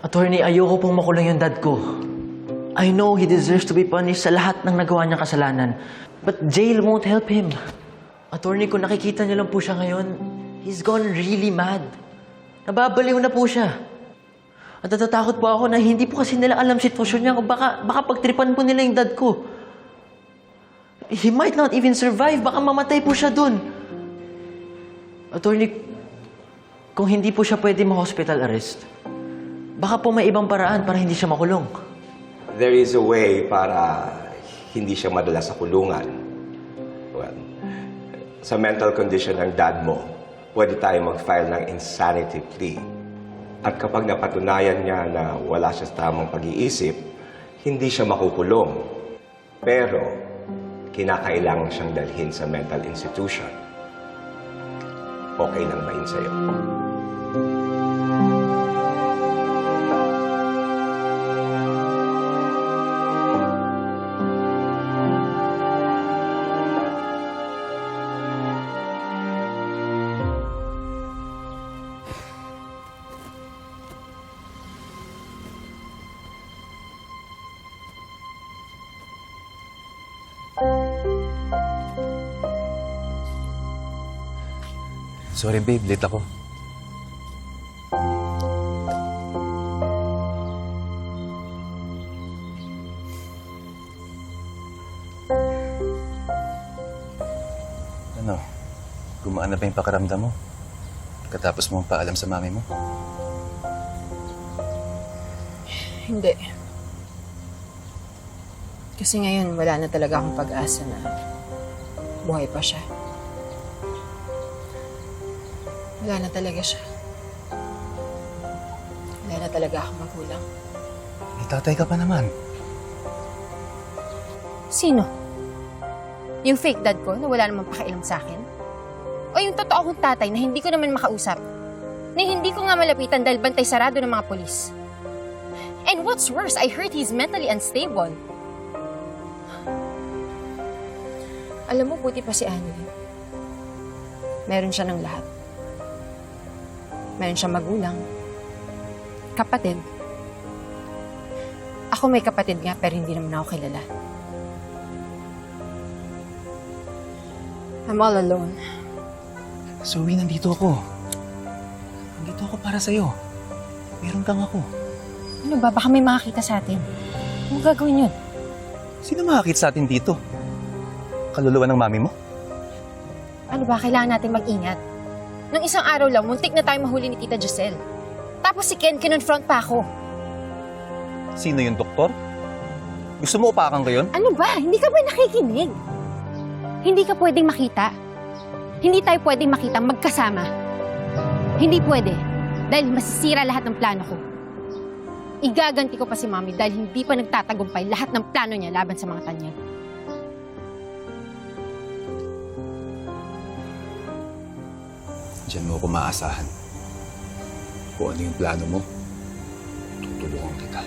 Attorney, ayoko pong makulong yung dad ko. I know he deserves to be punished sa lahat ng nagawa niyang kasalanan. But jail won't help him. Attorney, kung nakikita niyo lang po siya ngayon, he's gone really mad. Nababaliw na po siya. At natatakot po ako na hindi po kasi nila alam sitwasyon niya. Baka, baka pagtripan po nila yung dad ko. He might not even survive. Baka mamatay po siya dun. Attorney, kung hindi po siya pwede ma-hospital arrest, baka po may ibang paraan para hindi siya makulong. There is a way para hindi siya madala sa kulungan. Well, sa mental condition ng dad mo, pwede tayo mag-file ng insanity plea. At kapag napatunayan niya na wala siya sa tamang pag-iisip, hindi siya makukulong. Pero, kinakailangan siyang dalhin sa mental institution. Okay lang ba yun sa'yo? Sorry babe, late ako. Ano? Gumaan na ba yung pakaramdam mo? Katapos mo paalam sa mami mo? Hindi. Kasi ngayon, wala na talaga akong pag-asa na buhay pa siya. Wala na talaga siya. Wala na talaga akong magulang. May tatay ka pa naman. Sino? Yung fake dad ko na wala namang pakialam sa akin? O yung totoo kong tatay na hindi ko naman makausap? Na hindi ko nga malapitan dahil bantay sarado ng mga polis? And what's worse, I heard he's mentally unstable. Alam mo, buti pa si Annie. Meron siya ng lahat. Meron siyang magulang. Kapatid. Ako may kapatid nga, pero hindi naman ako kilala. I'm all alone. Zoe, nandito ako. Nandito ako para sa'yo. Meron kang ako. Ano ba? Baka may makakita sa atin. Ano gagawin yun? Sino makakit sa atin dito? Kaluluwa ng mami mo? Ano ba? Kailangan natin mag-ingat. Nung isang araw lang, muntik na tayo mahuli ni Tita Giselle. Tapos si Ken, kinonfront pa ako. Sino yung doktor? Gusto mo upakan ko yun? Ano ba? Hindi ka ba nakikinig? Hindi ka pwedeng makita. Hindi tayo pwedeng makita magkasama. Hindi pwede. Dahil masisira lahat ng plano ko. Igaganti ko pa si Mami dahil hindi pa nagtatagumpay lahat ng plano niya laban sa mga tanyag. Diyan mo ako maaasahan. Kung ano yung plano mo, tutulungan kita.